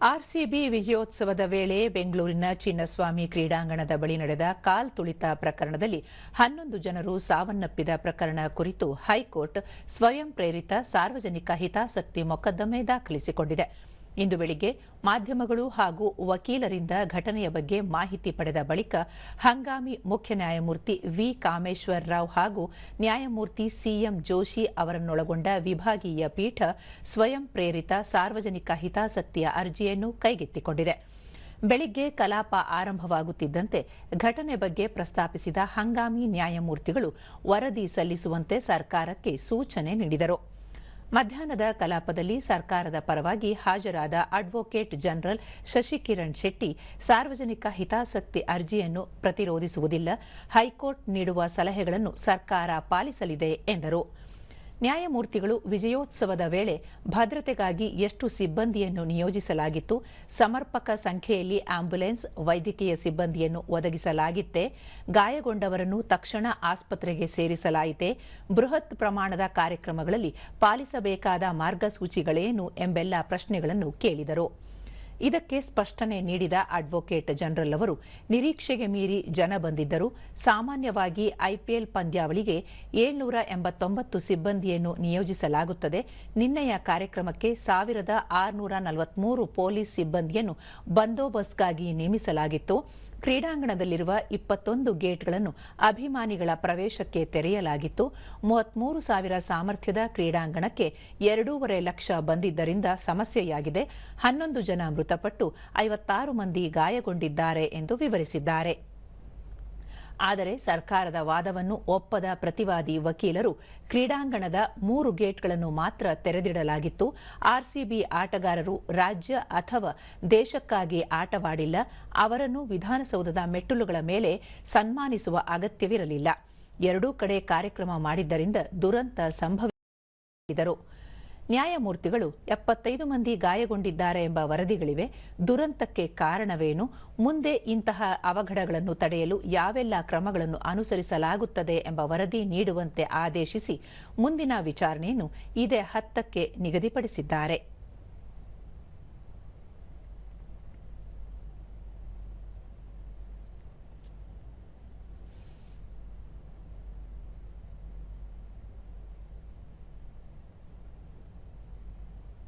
RCB ವಿಜಯೋತ್ಸವದ ವೇಳೆ ಬೆಂಗಳೂರಿನ ಚಿನ್ನಸ್ವಾಮಿ ಕ್ರೀಡಾಂಗಣದ ಬಳಿ ನಡೆದ ಕಾಲ್ ತುಳಿತ ಪ್ರಕರಣದಲ್ಲಿ ಹನ್ನೊಂದು ಜನರು ಸಾವನ್ನಪ್ಪಿದ ಪ್ರಕರಣ ಕುರಿತು ಹೈಕೋರ್ಟ್ ಸ್ವಯಂ ಪ್ರೇರಿತ ಸಾರ್ವಜನಿಕ ಹಿತಾಸಕ್ತಿ ಮೊಕದ್ದಮೆ ದಾಖಲಿಸಿಕೊಂಡಿದೆ. ಇಂದು ಬೆಳಿಗ್ಗೆ ಮಾಧ್ಯಮಗಳು ಹಾಗೂ ವಕೀಲರಿಂದ ಘಟನೆಯ ಬಗ್ಗೆ ಮಾಹಿತಿ ಪಡೆದ ಬಳಿಕ ಹಂಗಾಮಿ ಮುಖ್ಯ ನ್ಯಾಯಮೂರ್ತಿ ವಿ ಕಾಮೇಶ್ವರ್ ರಾವ್ ಹಾಗೂ ನ್ಯಾಯಮೂರ್ತಿ ಸಿಎಂ ಜೋಶಿ ಅವರನ್ನೊಳಗೊಂಡ ವಿಭಾಗೀಯ ಪೀಠ ಸ್ವಯಂ ಪ್ರೇರಿತ ಸಾರ್ವಜನಿಕ ಹಿತಾಸಕ್ತಿಯ ಅರ್ಜಿಯನ್ನು ಕೈಗೆತ್ತಿಕೊಂಡಿದೆ. ಬೆಳಿಗ್ಗೆ ಕಲಾಪ ಆರಂಭವಾಗುತ್ತಿದ್ದಂತೆ ಘಟನೆ ಬಗ್ಗೆ ಪ್ರಸ್ತಾಪಿಸಿದ ಹಂಗಾಮಿ ನ್ಯಾಯಮೂರ್ತಿಗಳು ವರದಿ ಸಲ್ಲಿಸುವಂತೆ ಸರ್ಕಾರಕ್ಕೆ ಸೂಚನೆ ನೀಡಿದರು. ಮಧ್ಯಾಹ್ನದ ಕಲಾಪದಲ್ಲಿ ಸರ್ಕಾರದ ಪರವಾಗಿ ಹಾಜರಾದ ಅಡ್ವೊಕೇಟ್ ಜನರಲ್ ಶಶಿಕಿರಣ್ ಶೆಟ್ಟಿ ಸಾರ್ವಜನಿಕ ಹಿತಾಸಕ್ತಿ ಅರ್ಜಿಯನ್ನು ಪ್ರತಿರೋಧಿಸುವುದಿಲ್ಲ. ಹೈಕೋರ್ಟ್ ನೀಡುವ ಸಲಹೆಗಳನ್ನು ಸರ್ಕಾರ ಪಾಲಿಸಲಿದೆ ಎಂದರು. ನ್ಯಾಯಮೂರ್ತಿಗಳು ವಿಜಯೋತ್ಸವದ ವೇಳೆ ಭದ್ರತೆಗಾಗಿ ಎಷ್ಟು ಸಿಬ್ಬಂದಿಯನ್ನು ನಿಯೋಜಿಸಲಾಗಿತ್ತು, ಸಮರ್ಪಕ ಸಂಖ್ಯೆಯಲ್ಲಿ ಆಂಬ್ಯುಲೆನ್ಸ್ ವೈದ್ಯಕೀಯ ಸಿಬ್ಬಂದಿಯನ್ನು ಒದಗಿಸಲಾಗಿತ್ತೆ, ಗಾಯಗೊಂಡವರನ್ನು ತಕ್ಷಣ ಆಸ್ಪತ್ರೆಗೆ ಸೇರಿಸಲಾಯಿತೆ, ಬೃಹತ್ ಪ್ರಮಾಣದ ಕಾರ್ಯಕ್ರಮಗಳಲ್ಲಿ ಪಾಲಿಸಬೇಕಾದ ಮಾರ್ಗಸೂಚಿಗಳೇನು ಎಂಬೆಲ್ಲ ಪ್ರಶ್ನೆಗಳನ್ನು ಕೇಳಿದರು. ಇದಕ್ಕೆ ಸ್ಪಷ್ಟನೆ ನೀಡಿದ ಅಡ್ವೊಕೇಟ್ ಜನರಲ್ ಅವರು, ನಿರೀಕ್ಷೆಗೆ ಮೀರಿ ಜನ ಬಂದಿದ್ದರು ಸಾಮಾನ್ಯವಾಗಿ ಐಪಿಎಲ್ ಪಂದ್ಯಾವಳಿಗೆ ಏಳ್ನೂರ ಎಂಬತ್ತೊಂಬತ್ತು ಸಿಬ್ಬಂದಿಯನ್ನು ನಿಯೋಜಿಸಲಾಗುತ್ತದೆ. ನಿನ್ನೆಯ ಕಾರ್ಯಕ್ರಮಕ್ಕೆ ಸಾವಿರದ ಆರುನೂರ ನಲವತ್ಮೂರು ಪೊಲೀಸ್ ಸಿಬ್ಬಂದಿಯನ್ನು ಬಂದೋಬಸ್ತ್ಗಾಗಿ ನೇಮಿಸಲಾಗಿತ್ತು. ಕ್ರೀಡಾಂಗಣದಲ್ಲಿರುವ ಇಪ್ಪತ್ತೊಂದು ಗೇಟ್ಗಳನ್ನು ಅಭಿಮಾನಿಗಳ ಪ್ರವೇಶಕ್ಕೆ ತೆರೆಯಲಾಗಿತ್ತು. ಮೂವತ್ಮೂರು ಸಾವಿರ ಸಾಮರ್ಥ್ಯದ ಕ್ರೀಡಾಂಗಣಕ್ಕೆ ಎರಡೂವರೆ ಲಕ್ಷ ಬಂದಿದ್ದರಿಂದ ಸಮಸ್ಯೆಯಾಗಿದೆ. ಹನ್ನೊಂದು ಜನ ಮೃತಪಟ್ಟು ಐವತ್ತಾರು ಮಂದಿ ಗಾಯಗೊಂಡಿದ್ದಾರೆ ಎಂದು ವಿವರಿಸಿದ್ದಾರೆ. ಆದರೆ ಸರ್ಕಾರದ ವಾದವನ್ನು ಒಪ್ಪದ ಪ್ರತಿವಾದಿ ವಕೀಲರು ಕ್ರೀಡಾಂಗಣದ ಮೂರು ಗೇಟ್ಗಳನ್ನು ಮಾತ್ರ ತೆರೆದಿಡಲಾಗಿತ್ತು. ಆರ್ಸಿಬಿ ಆಟಗಾರರು ರಾಜ್ಯ ಅಥವಾ ದೇಶಕ್ಕಾಗಿ ಆಟವಾಡಿಲ್ಲ, ಅವರನ್ನು ವಿಧಾನಸೌಧದ ಮೆಟ್ಟಿಲುಗಳ ಮೇಲೆ ಸನ್ಮಾನಿಸುವ ಅಗತ್ಯವಿರಲಿಲ್ಲ. ಎರಡೂ ಕಡೆ ಕಾರ್ಯಕ್ರಮ ಮಾಡಿದ್ದರಿಂದ ದುರಂತ ಸಂಭವಿಸಿದರು. ನ್ಯಾಯಮೂರ್ತಿಗಳು ಎಪ್ಪತ್ತೈದು ಮಂದಿ ಗಾಯಗೊಂಡಿದ್ದಾರೆ ಎಂಬ ವರದಿಗಳಿವೆ. ದುರಂತಕ್ಕೆ ಕಾರಣವೇನು? ಮುಂದೆ ಇಂತಹ ಅವಘಡಗಳನ್ನು ತಡೆಯಲು ಯಾವೆಲ್ಲ ಕ್ರಮಗಳನ್ನು ಅನುಸರಿಸಲಾಗುತ್ತದೆ ಎಂಬ ವರದಿ ನೀಡುವಂತೆ ಆದೇಶಿಸಿ ಮುಂದಿನ ವಿಚಾರಣೆಯನ್ನು ಇದೇ ಹತ್ತಕ್ಕೆ ನಿಗದಿಪಡಿಸಿದ್ದಾರೆ.